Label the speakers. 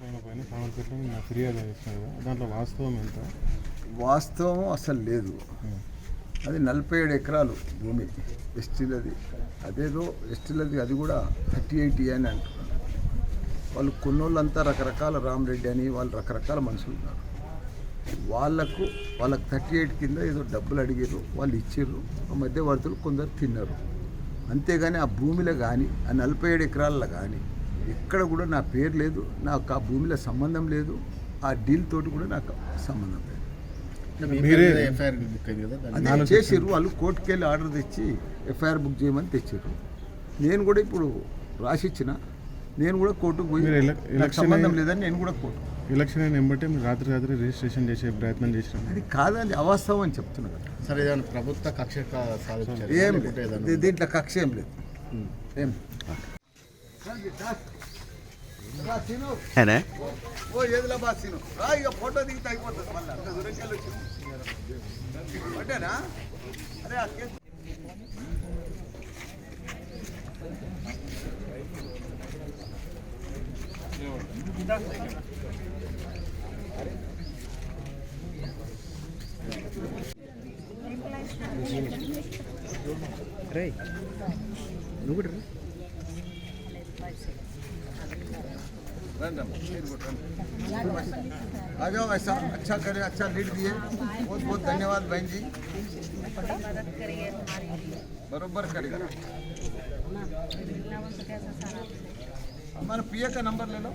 Speaker 1: పైన పైన సామర్పేటలో ఫిర్యాదు చేస్తున్నారు కదా దాంట్లో వాస్తవం ఎంత?
Speaker 2: వాస్తవం అసలు లేదు. అది నలభై ఏడు ఎకరాలు భూమి. ఎస్టీలది అదేదో ఎస్టీలది అది కూడా థర్టీ ఎయిట్ అని అంటున్నారు. వాళ్ళు కొన్నోళ్ళంతా రకరకాల రామరెడ్డి అని వాళ్ళు రకరకాల మనుషులు ఉన్నారు. వాళ్ళకు వాళ్ళకు థర్టీ ఎయిట్ కింద ఏదో డబ్బులు అడిగారు వాళ్ళు ఇచ్చారు ఆ మధ్యవర్తులు కొందరు తిన్నారు. అంతేగాని ఆ భూమిలో కానీ ఆ నలభై ఏడు ఎకరాల్లో కానీ ఎక్కడ కూడా నా పేరు లేదు నాకు ఆ భూమిలో సంబంధం లేదు ఆ డీల్ తోటి కూడా నాకు సంబంధం లేదు. అదే చేసిర్రు వాళ్ళు కోర్టుకి వెళ్ళి ఆర్డర్ తెచ్చి ఎఫ్ఐఆర్ బుక్ చేయమని తెచ్చారు నేను కూడా ఇప్పుడు రాసిచ్చిన నేను కూడా కోర్టుకు పోయి సంబంధం లేదని నేను కూడా కోర్టు
Speaker 1: ఎలక్షన్ అయిన వెంబటే మీరు రాత్రి రాత్రి రిజిస్ట్రేషన్ చేసే ప్రయత్నం చేసినాం
Speaker 2: అది కాదని అవాస్తవం అని చెప్తున్నా కదా.
Speaker 3: సరే ఏదైనా ప్రభుత్వ కక్ష
Speaker 2: ఏం దీంట్లో కక్ష ఏం లేదు. ఏం? ఫోటో దిగితే అయిపోతుంది మళ్ళీ. దూరంకెళ్ళి వచ్చింది అంటేనా అరే ఆ కేసు Rey, ¿no आ जाओ, ऐसा अच्छा करे अच्छा लीड दिए। बहुत बहुत धन्यवाद बहन जी। बरबर
Speaker 4: करिए
Speaker 2: हमारे पीए का नंबर ले लो।